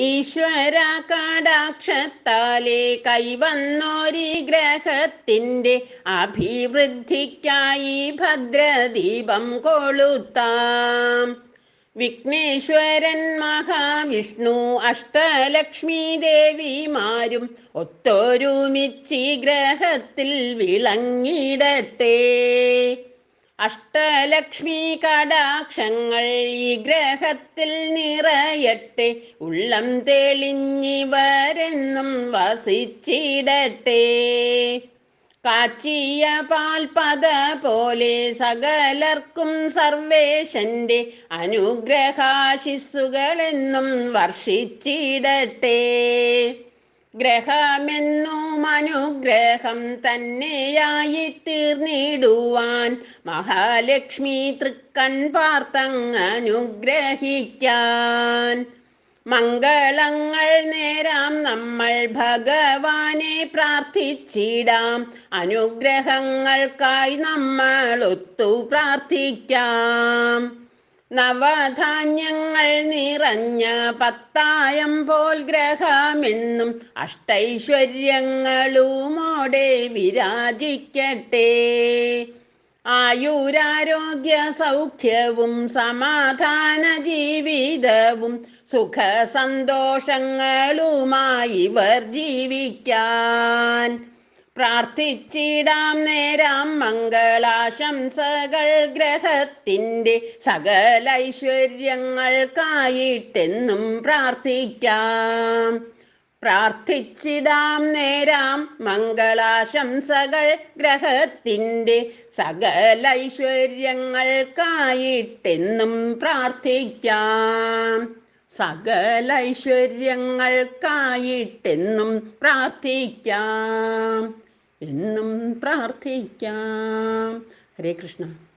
ഈശ്വര കടാക്ഷത്താലെ കൈവന്നോരി ഗ്രഹത്തിന്റെ അഭിവൃദ്ധിക്കായി ഭദ്രദീപം കൊളുത്താം. വിഘ്നേശ്വരൻ മഹാവിഷ്ണു അഷ്ടലക്ഷ്മി ദേവിമാരും ഒത്തൊരുമിച്ച് ഗ്രഹത്തിൽ വിളങ്ങിടട്ടെ. അഷ്ടലക്ഷ്മി കടാക്ഷങ്ങൾ ഈ ഗ്രഹത്തിൽ നിറയട്ടെ. ഉള്ളം തെളിഞ്ഞിവരെന്നും വസിച്ചിടട്ടെ. കാച്ചിയ പാൽപത പോലെ സകലർക്കും സർവേശന്റെ അനുഗ്രഹാശിസ്സുകളെന്നും വർഷിച്ചിടട്ടെ. ഗ്രഹമെന്നും അനുഗ്രഹം തന്നെയായി തീർന്നിടുവാൻ മഹാലക്ഷ്മി തൃക്കൺ പാർത്തങ് അനുഗ്രഹിക്കാൻ. മംഗളങ്ങൾ നേരാം നമ്മൾ ഭഗവാനെ പ്രാർത്ഥിച്ചിടാം. അനുഗ്രഹങ്ങൾക്കായി നമ്മൾ ഒത്തു പ്രാർത്ഥിക്കാം. നവധാന്യങ്ങൾ നിറഞ്ഞ പത്തായം പോൽ ഗ്രഹമെന്നും അഷ്ടൈശ്വര്യങ്ങളുമോടെ വിരാജിക്കട്ടെ. ആയുരാരോഗ്യ സൗഖ്യവും സമാധാന ജീവിതവും സുഖ സന്തോഷങ്ങളുമായി ഇവർ ജീവിക്കാൻ പ്രാർത്ഥിച്ചിടാം നേരാം മംഗളാശംസകൾ ഗ്രഹത്തിന്റെ സകല ഐശ്വര്യങ്ങൾക്കായിട്ടെന്നും പ്രാർത്ഥിക്കാം. പ്രാർത്ഥിച്ചിടാം നേരാം മംഗളാശംസകൾ ഗ്രഹത്തിന്റെ സകല ഐശ്വര്യങ്ങൾക്കായിട്ടെന്നും പ്രാർത്ഥിക്കാം. സകല ഐശ്വര്യങ്ങൾക്കായിട്ടെന്നും പ്രാർത്ഥിക്കാം. എന്നും പ്രാർത്ഥിക്കാം. ഹരേ കൃഷ്ണ.